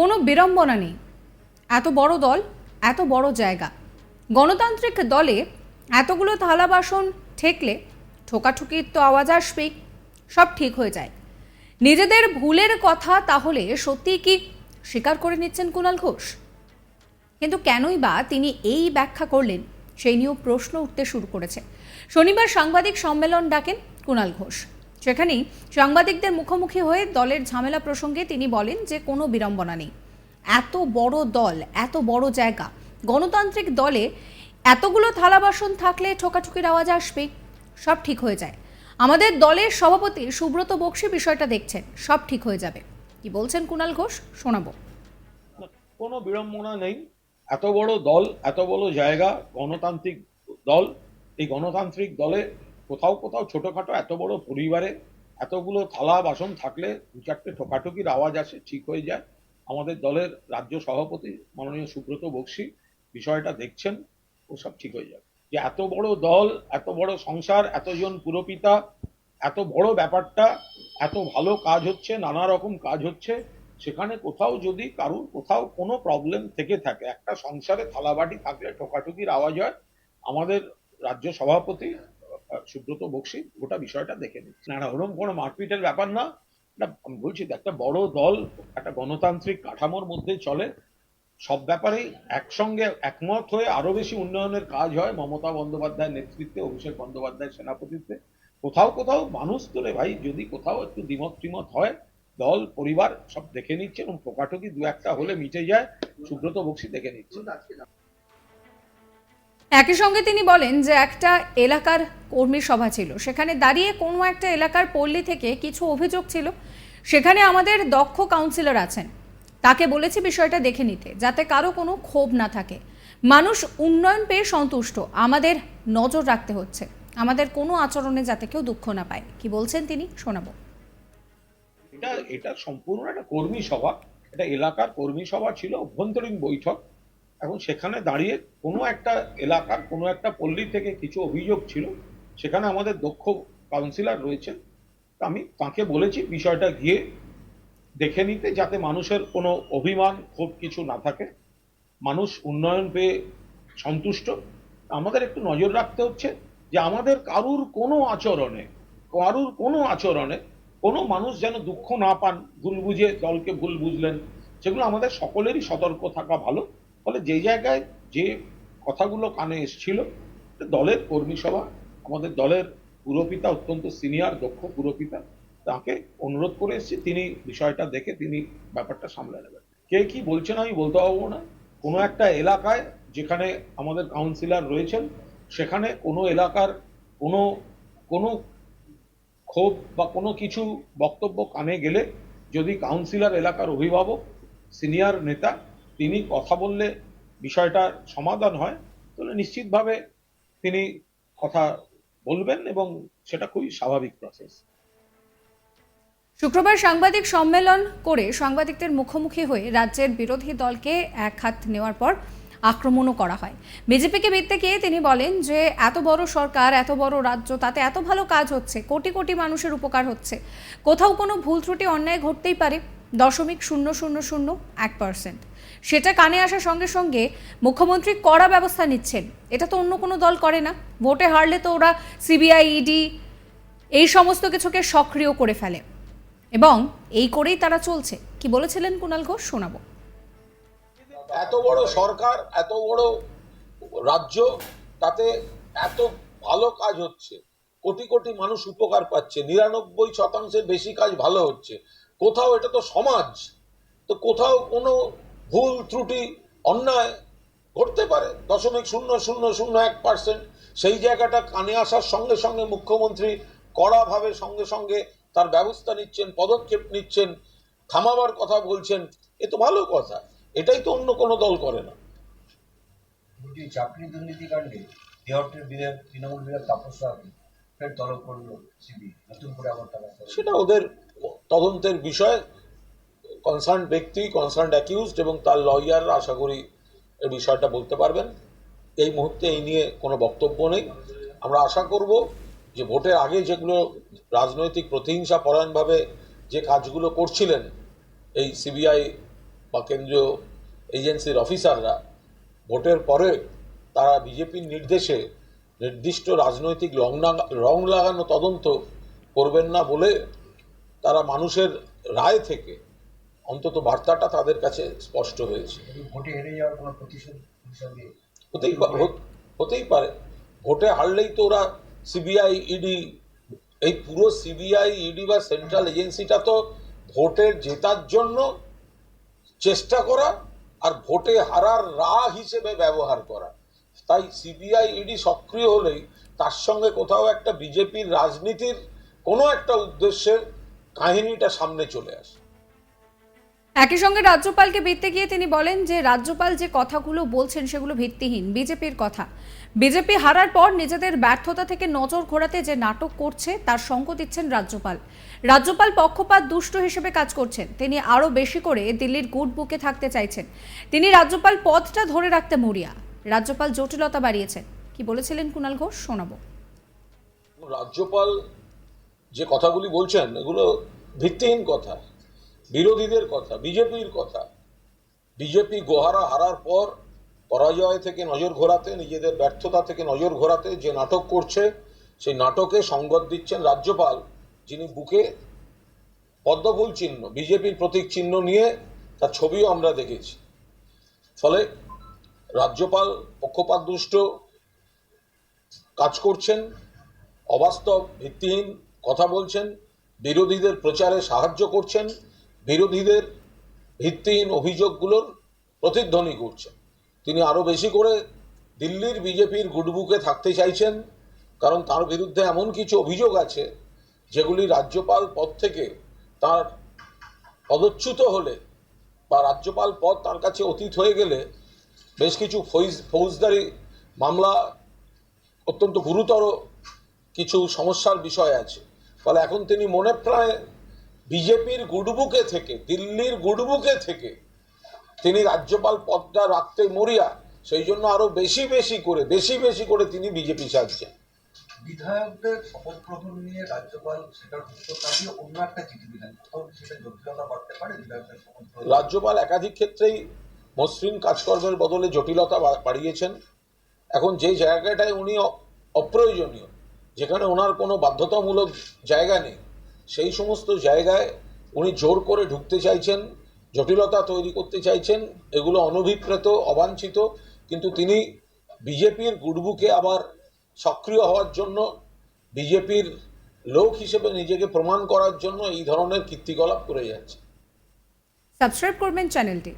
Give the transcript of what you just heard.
কোনো বিড়ম্বনা নেই। এত বড় দল, এত বড় জায়গা। গণতান্ত্রিক দলে এতগুলো থালা বাসন ঠেকলে ঠোকাঠুকির তো আওয়াজ আসবেই, সব ঠিক হয়ে যায়। নিজেদের ভুলের কথা তাহলে সত্যিই কি স্বীকার করে নিচ্ছেন কুণাল ঘোষ? কিন্তু কেনই বা তিনি এই ব্যাখ্যা করলেন, সেই নিয়েও প্রশ্ন উঠতে শুরু করেছে। শনিবার সাংবাদিক সম্মেলন ডাকেন কুণাল ঘোষ। সেখানেই সাংবাদিকদের মুখোমুখি হয়ে দলের ঝামেলা প্রসঙ্গে তিনি বলেন যে কোনো বিড়ম্বনা নেই। এত বড় দল, এত বড় জায়গা, গণতান্ত্রিক দলে এতগুলো থালা বাসন থাকলে ঠোকাঠুকির আওয়াজ আসবে, সব ঠিক হয়ে যায়। আমাদের দলের সভাপতি সুব্রত বক্সি বিষয়টা দেখছেন, সব ঠিক হয়ে যাবে। কি বলছেন কুণাল ঘোষ, শোনাবো। কোনো বিড়ম্বনা নেই। এত বড় দল, এত বড় জায়গা, গণতান্ত্রিক দল, এই গণতান্ত্রিক দলে কোথাও কোথাও ছোটখাটো এত বড় পরিবারে এতগুলো থালা বাসন থাকলে দু চারটে ঠোকাঠুকির আওয়াজ আসে, ঠিক হয়ে যায়। আমাদের দলের রাজ্য সভাপতি মাননীয় সুব্রত বক্সি বিষয়টা দেখছেন, ও সব ঠিক হয়ে যাবে। যে এত বড় দল, এত বড় সংসার, এতজন পুরপিতা, এত বড় ব্যাপারটা, এত ভালো কাজ হচ্ছে, নানা রকম কাজ হচ্ছে, সেখানে কোথাও যদি কারুর কোথাও কোনো প্রবলেম থেকে থাকে, একটা সংসারে থালাবাটি থাকলে ঠোকাঠুকির আওয়াজ হয়, আমাদের রাজ্য সভাপতি সুব্রত বক্সি, গোটা বিষয়টা দেখে নিচ্ছে না ওরকম কোনো মারপিটের ব্যাপার না। আমি বলছি একটা বড় দল, একটা গণতান্ত্রিক কাঠামোর মধ্যে চলে। সব ব্যাপারেই একসঙ্গে একমত হয়ে আরও বেশি উন্নয়নের কাজ হয় মমতা বন্দ্যোপাধ্যায়ের নেতৃত্বে, অভিষেক বন্দ্যোপাধ্যায়ের সেনাপতিত্বে। কোথাও কোথাও মানুষ তোলে ভাই, যদি কোথাও একটু দ্বিমত ত্রিমত হয়, দল, পরিবার সব দেখে নিচ্ছে এবং টোকাটুকি দু একটা হলে মিটে যায়। সুব্রত বক্সি দেখে নিচ্ছে। একই সঙ্গে তিনি বলেন যে একটা এলাকার কর্মী সভা ছিল, সেখানে দাঁড়িয়ে কোনো একটা এলাকার পল্লী থেকে কিছু অভিযোগ ছিল, সেখানে আমাদের দক্ষ কাউন্সিলর আছেন। তাকে বলেছি বিষয়টা দেখে নিতে, যাতে কারও কোনো ক্ষোভ না থাকে। মানুষ উন্নয়ন পেয়ে সন্তুষ্ট, আমাদের নজর রাখতে হচ্ছে। আমাদের কোনো আচরণে যাতে কেউ দুঃখ না পায়। কি বলছেন তিনি? শোনাবো। এটা এটা সম্পূর্ণ একটা কর্মী সভা। এটা এলাকার কর্মী সভা ছিল, অভ্যন্তরীণ বৈঠক। এখন সেখানে দাঁড়িয়ে কোনো একটা এলাকার কোনো একটা পল্লী থেকে কিছু অভিযোগ ছিল, সেখানে আমাদের দক্ষ কাউন্সিলর রয়েছেন। আমি তাকে বলেছি, বিষয়টা গিয়ে দেখে নিতে যাতে মানুষের কোনো অভিমান খুব কিছু না থাকে। মানুষ উন্নয়ন পেয়ে সন্তুষ্ট। আমাদের একটু নজর রাখতে হচ্ছে যে আমাদের কারুর কোনো আচরণে, কারুর কোনো আচরণে কোনো মানুষ যেন দুঃখ না পান, ভুল বুঝে দলকে ভুল বুঝলেন, সেগুলো আমাদের সকলেরই সতর্ক থাকা ভালো। ফলে যে জায়গায় যে কথাগুলো কানে এসছিল দলের কর্মী সভা, আমাদের দলের পুরোপিতা, অত্যন্ত সিনিয়র, দক্ষ পুরোপিতা, তাকে অনুরোধ করে এসেছি, তিনি বিষয়টা দেখে তিনি ব্যাপারটা সামলে নেবেন। কে কি বলছেন আমি বলতে পারব না। কোনো একটা এলাকায় যেখানে আমাদের কাউন্সিলর রয়েছেন, সেখানে কোনো এলাকার কোনো কোনো ক্ষোভ বা কোনো কিছু বক্তব্য কানে গেলে যদি কাউন্সিলর এলাকার অভিভাবক, সিনিয়র নেতা তিনি কথা বললে বিষয়টার সমাধান হয় তাহলে নিশ্চিতভাবে তিনি কথা বলবেন এবং সেটা খুবই স্বাভাবিক প্রসেস শুক্রবার সাংবাদিক সম্মেলন করে সাংবাদিকদের মুখোমুখি হয়ে রাজ্যের বিরোধী দলকে এক হাত নেওয়ার পর আক্রমণও করা হয়। বিজেপিকে ভিত্তে গিয়ে তিনি বলেন যে, এত বড় সরকার, এত বড় রাজ্য, তাতে এত ভালো কাজ হচ্ছে, কোটি কোটি মানুষের উপকার হচ্ছে। কোথাও কোনো ভুল ত্রুটি, অন্যায় ঘটতেই পারে। দশমিক শূন্য শূন্য শূন্য এক পার্সেন্ট সেটা কানে আসার সঙ্গে সঙ্গে মুখ্যমন্ত্রী কড়া ব্যবস্থা নিচ্ছেন। এটা তো অন্য কোনো দল করে না। ভোটে হারলে তো ওরা সিবিআই ইডি এই সমস্ত কিছুকে সক্রিয় করে ফেলে। এবং এই করেই তারা চলছে। কি বলেছিলেন কুণাল ঘোষ? শোনাবো। এত বড় সরকার, এত বড় রাজ্য, তাতে এত ভালো কাজ হচ্ছে। কোটি কোটি মানুষ উপকার পাচ্ছে। নিরানব্বই শতাংশের বেশি কাজ ভালো হচ্ছে। কোথাও এটা তো সমাজ তো কোথাও কোনো ভুল ত্রুটি অন্যায় ঘটতে পারে। দশমিক শূন্য শূন্য শূন্য এক পার্সেন্ট সেই জায়গাটা কানে আসার সঙ্গে সঙ্গে মুখ্যমন্ত্রী কড়াভাবে সঙ্গে সঙ্গে তার ব্যবস্থা নিচ্ছেন পদক্ষেপ নিচ্ছেন থামাবার কথা বলছেন এ তো ভালো কথা। এটাই তো অন্য কোনো দল করে না। চাকরি বিধায়ক তৃণমূল বিধায়ক তাপস ফের তলব করল সিবি নতুন করে আবার সেটা ওদের তদন্তের বিষয় কনসার্ন ব্যক্তি কনসার্ন অ্যাকিউজড এবং তার লয়াররা আশা করি এই বিষয়টা বলতে পারবেন। এই মুহূর্তে এই নিয়ে কোনো বক্তব্য নেই। আমরা আশা করব যে ভোটের আগে যেগুলো রাজনৈতিক প্রতিহিংসা পরায়ণভাবে যে কাজগুলো করছিলেন এই সিবিআই বা কেন্দ্রীয় এজেন্সির অফিসাররা ভোটের পরে তারা বিজেপির নির্দেশে নির্দিষ্ট রাজনৈতিক লাগা- রং লাগানো তদন্ত করবেন না বলে তারা মানুষের রায় থেকে অন্তত বার্তাটা তাদের কাছে স্পষ্ট হয়েছে। ভোটে হেরে যাওয়ার কোনো প্রতিশোধ প্রতিশোধ হতেই হতেই পারে। ভোটে হারলেই তো ওরা সিবিআই ইডি এই পুরো সিবিআই ইডি বা সেন্ট্রাল এজেন্সিটা তো ভোটের জেতার জন্য চেষ্টা করা আর ভোটে হারার রা হিসেবে ব্যবহার করা। তাই সিবিআই ইডি সক্রিয় হলেই তার সঙ্গে কোথাও একটা বিজেপির রাজনীতির কোনো একটা উদ্দেশ্যের কাহিনীটা সামনে চলে আসে। একই সঙ্গে রাজ্যপালকে বিত্তে গিয়ে তিনি বলেন যে রাজ্যপাল যে কথাগুলো বলছেন সেগুলো ভিত্তিহীন বিজেপির কথা। বিজেপি হারার পর নিজেদের ব্যর্থতা থেকে নজর ঘোরাতে যে নাটক করছে তার সঙ্গ দিচ্ছেন রাজ্যপাল। রাজ্যপাল পক্ষপাত দুষ্ট হিসেবে কাজ করছেন। তিনি আরও বেশি করে দিল্লির গুড বুকে থাকতে চাইছেন। তিনি রাজ্যপাল পদটা ধরে রাখতে মরিয়া। রাজ্যপাল জটিলতা বাড়িয়েছেন। কি বলেছিলেন কুণাল ঘোষ শোনাবো। রাজ্যপাল যে কথাগুলি বলছেন, এগুলো ভিত্তিহীন কথা, বিরোধীদের কথা, বিজেপির কথা। বিজেপি গোহারা হারার পর পরাজয় থেকে নজর ঘোরাতে, নিজেদের ব্যর্থতা থেকে নজর ঘোরাতে যে নাটক করছে, সেই নাটকে সঙ্গত দিচ্ছেন রাজ্যপাল, যিনি বুকে পদ্মফুল চিহ্ন, বিজেপির প্রতীক চিহ্ন নিয়ে তার ছবিও আমরা দেখেছি। ফলে রাজ্যপাল পক্ষপাত দুষ্ট কাজ করছেন, অবাস্তব, ভিত্তিহীন কথা বলছেন, বিরোধীদের প্রচারে সাহায্য করছেন, বিরোধীদের ভিত্তিহীন অভিযোগগুলোর প্রতিধ্বনি করছেন। তিনি আরও বেশি করে দিল্লির বিজেপির গুডবুকে থাকতে চাইছেন, কারণ তার বিরুদ্ধে এমন কিছু অভিযোগ আছে, যেগুলি রাজ্যপাল পদ থেকে তার পদচ্যুত হলে বা রাজ্যপাল পদ তার কাছে অতীত হয়ে গেলে বেশ কিছু ফৌজ ফৌজদারি মামলা, অত্যন্ত গুরুতর কিছু সমস্যার বিষয় আছে। ফলে এখন তিনি মনে প্রায় বিজেপির গুডবুকে থেকে দিল্লির গুডবুকে থেকে তিনি রাজ্যপাল পদটা রাখতে মরিয়া সেই জন্য আরও বেশি বেশি করে বেশি বেশি করে তিনি বিজেপি সাজছেন। বিধায়কদের শপথ গ্রহণ নিয়ে রাজ্যপাল সেটার উত্তর অন্য একটা চিঠি দিলেন। সেটা জটিলতা বাড়তে পারে বিধায়কদের শপথ রাজ্যপাল একাধিক ক্ষেত্রেই মসৃণ কাজকর্মের বদলে জটিলতা বাড়িয়েছেন। এখন যে জায়গাটায় উনি অপ্রয়োজনীয় যেখানে ওনার কোনো বাধ্যতামূলক জায়গা নেই, সেই সমস্ত জায়গায় উনি জোর করে ঢুকতে চাইছেন, জটিলতা তৈরি করতে চাইছেন, এগুলো অনভিপ্রেত, অবাঞ্ছিত, কিন্তু তিনি বিজেপির গুডবুকে আবার সক্রিয় হওয়ার জন্য, বিজেপির লোক হিসেবে নিজেকে প্রমাণ করার জন্য এই ধরনের কীর্তিকলাপ করে যাচ্ছে। সাবস্ক্রাইব করবেন চ্যানেলটি।